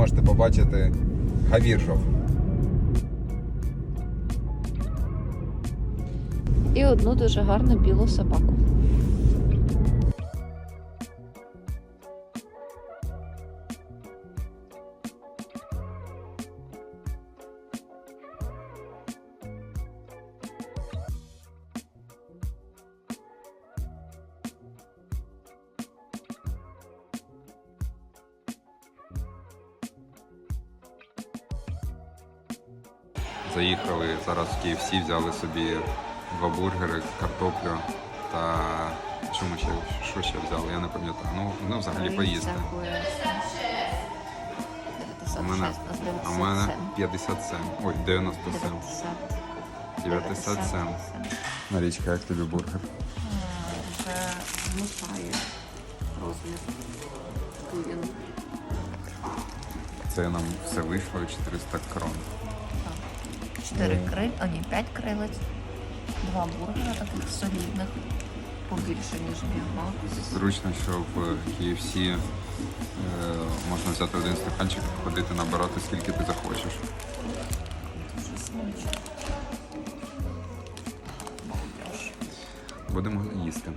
можете побачити гавіржов. І одну дуже гарну білу собаку. Заїхали зараз в KFC, взяли собі два бургери, картоплю та що ми ще, що ще взяли, я не пам'ятаю. Ну, ну взагалі поїсти. У мене, а в мене 57, ой, 97, 97. Марічка, як тобі бургер? Вже змушає розмір. Такий він. Це нам все вийшло 400 крон. Чотири криль, а ні, п'ять крилець. Два бургера таких солідних. Побільше, ніж бігмак. Зручно, що в KFC е, можна взяти один стаканчик, ходити набирати скільки ти захочеш. Будемо їсти.